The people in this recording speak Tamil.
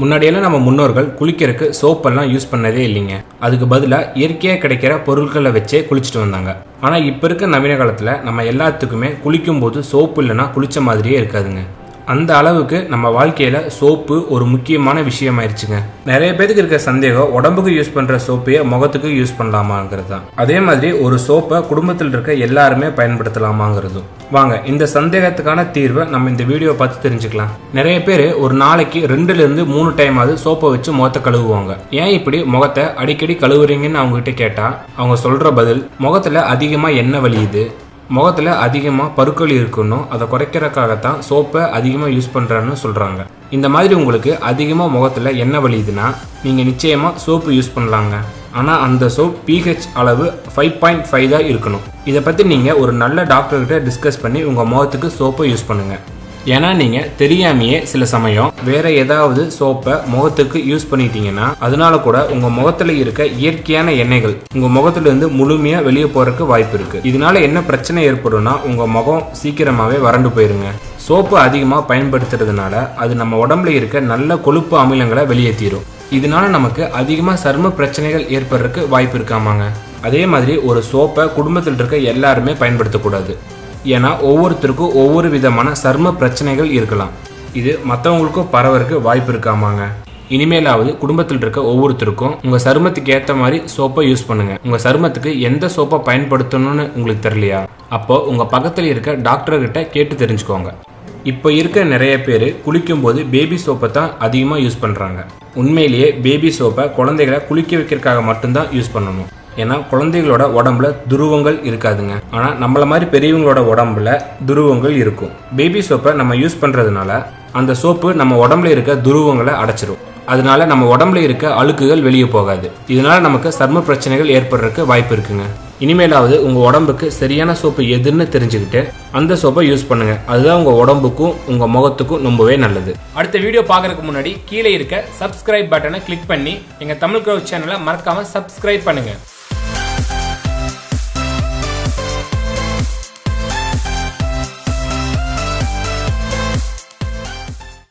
முன்னாடியெல்லாம் நம்ம முன்னோர்கள் குளிக்கிறதுக்கு சோப்பெல்லாம் யூஸ் பண்ணதே இல்லைங்க. அதுக்கு பதிலாக இயற்கையாக கிடைக்கிற பொருட்களை வச்சே குளிச்சுட்டு வந்தாங்க. ஆனால் இப்போ இருக்க நவீன காலத்தில் நம்ம எல்லாத்துக்குமே குளிக்கும் போது சோப்பு இல்லைன்னா குளித்த மாதிரியே இருக்காதுங்க. அந்த அளவுக்கு நம்ம வாழ்க்கையில சோப்பு ஒரு முக்கியமான விஷயமாயிருச்சுங்க. நிறைய பேருக்கு இருக்க சந்தேகம் உடம்புக்கு யூஸ் பண்ற சோப்பையே முகத்துக்கு யூஸ் பண்ணலாமாங்கிறது தான். அதே மாதிரி ஒரு சோப்பை குடும்பத்தில் இருக்க எல்லாருமே பயன்படுத்தலாமாங்கிறதும். வாங்க இந்த சந்தேகத்துக்கான தீர்வை நம்ம இந்த வீடியோ பார்த்து தெரிஞ்சுக்கலாம். நிறைய பேர் ஒரு நாளைக்கு ரெண்டுல இருந்து மூணு டைம் ஆகுது சோப்பை வச்சு முகத்தை கழுவுவாங்க. ஏன் இப்படி முகத்தை அடிக்கடி கழுவுறீங்கன்னு அவங்க கிட்ட கேட்டா அவங்க சொல்ற பதில் முகத்துல அதிகமா எண்ணெய் வலியுது? முகத்தில் அதிகமாக பருக்கள் இருக்கணும். அதை குறைக்கிறதுக்காகத்தான் சோப்பை அதிகமாக யூஸ் பண்ணுறான்னு சொல்கிறாங்க இந்த மாதிரி உங்களுக்கு அதிகமாக முகத்தில் எண்ணெய் வலியுதுன்னா நீங்கள் நிச்சயமாக சோப்பு யூஸ் பண்ணலாங்க. ஆனால் அந்த சோப் பிஹெச் அளவு ஃபைவ் பாயிண்ட் ஃபைவ் தான் இருக்கணும். இதை பற்றி நீங்கள் ஒரு நல்ல டாக்டர்கிட்ட டிஸ்கஸ் பண்ணி உங்கள் முகத்துக்கு சோப்பை யூஸ் பண்ணுங்கள் ஏன்னா நீங்கள் தெரியாமையே சில சமயம் வேற ஏதாவது சோப்பை முகத்துக்கு யூஸ் பண்ணிட்டீங்கன்னா அதனால கூட உங்க முகத்துல இருக்க இயற்கையான எண்ணெய்கள் உங்க முகத்துல இருந்து முழுமையா வெளியே போறதுக்கு வாய்ப்பு இருக்கு. இதனால என்ன பிரச்சனை ஏற்படும்னா உங்க முகம் சீக்கிரமாவே வறண்டு போயிருங்க. சோப்பு அதிகமாக பயன்படுத்துறதுனால அது நம்ம உடம்புல இருக்க நல்ல கொழுப்பு அமிலங்களை வெளியேற்றிடும் இதனால நமக்கு அதிகமாக சரும பிரச்சனைகள் ஏற்படுறதுக்கு வாய்ப்பு இருக்காமாங்க அதே மாதிரி ஒரு சோப்பை குடும்பத்தில் இருக்க எல்லாருமே பயன்படுத்தக்கூடாது. ஏன்னா ஒவ்வொருத்தருக்கும் ஒவ்வொரு விதமான சர்ம பிரச்சனைகள் இருக்கலாம். இது மற்றவங்களுக்கும் பரவறக்கு வாய்ப்பு இருக்காமாங்க. இனிமேலாவது குடும்பத்தில் இருக்க ஒவ்வொருத்தருக்கும் உங்க சருமத்துக்கு ஏற்ற மாதிரி சோப்பை யூஸ் பண்ணுங்க. உங்க சருமத்துக்கு எந்த சோப்பை பயன்படுத்தணும்னு உங்களுக்கு தெரியலையா? அப்போ உங்க பக்கத்தில் இருக்க டாக்டர் கிட்ட கேட்டு தெரிஞ்சுக்கோங்க. இப்போ இருக்க நிறைய பேர் குளிக்கும்போது பேபி சோப்பை தான் அதிகமாக யூஸ் பண்ணுறாங்க உண்மையிலேயே பேபி சோப்பை குழந்தைகளை குளிக்க வைக்கிறதுக்காக மட்டும்தான் யூஸ் பண்ணணும். ஏன்னா குழந்தைகளோட உடம்புல துருவங்கள் இருக்காதுங்க. ஆனால் நம்மள மாதிரி பெரியவங்களோட உடம்புல துருவங்கள் இருக்கும். பேபி சோப்பை நம்ம யூஸ் பண்ணுறதுனால அந்த சோப்பு நம்ம உடம்புல இருக்க துருவங்களை அடைச்சிரும். அதனால நம்ம உடம்புல இருக்க அழுக்குகள் வெளியே போகாது. இதனால நமக்கு சர்ம பிரச்சனைகள் ஏற்படுறதுக்கு வாய்ப்பு இருக்குங்க. இனிமேலாவது உங்க உடம்புக்கு சரியான சோப்பு எதுன்னு தெரிஞ்சுக்கிட்டு அந்த சோப்பை யூஸ் பண்ணுங்க. அதுதான் உங்க உடம்புக்கும் உங்க முகத்துக்கும் ரொம்பவே நல்லது. அடுத்த வீடியோ பார்க்கறதுக்கு முன்னாடி கீழே இருக்க சப்ஸ்கிரைப் பட்டனை கிளிக் பண்ணி எங்க தமிழ் க்ரௌட் சேனலை மறக்காம சப்ஸ்கிரைப் பண்ணுங்க.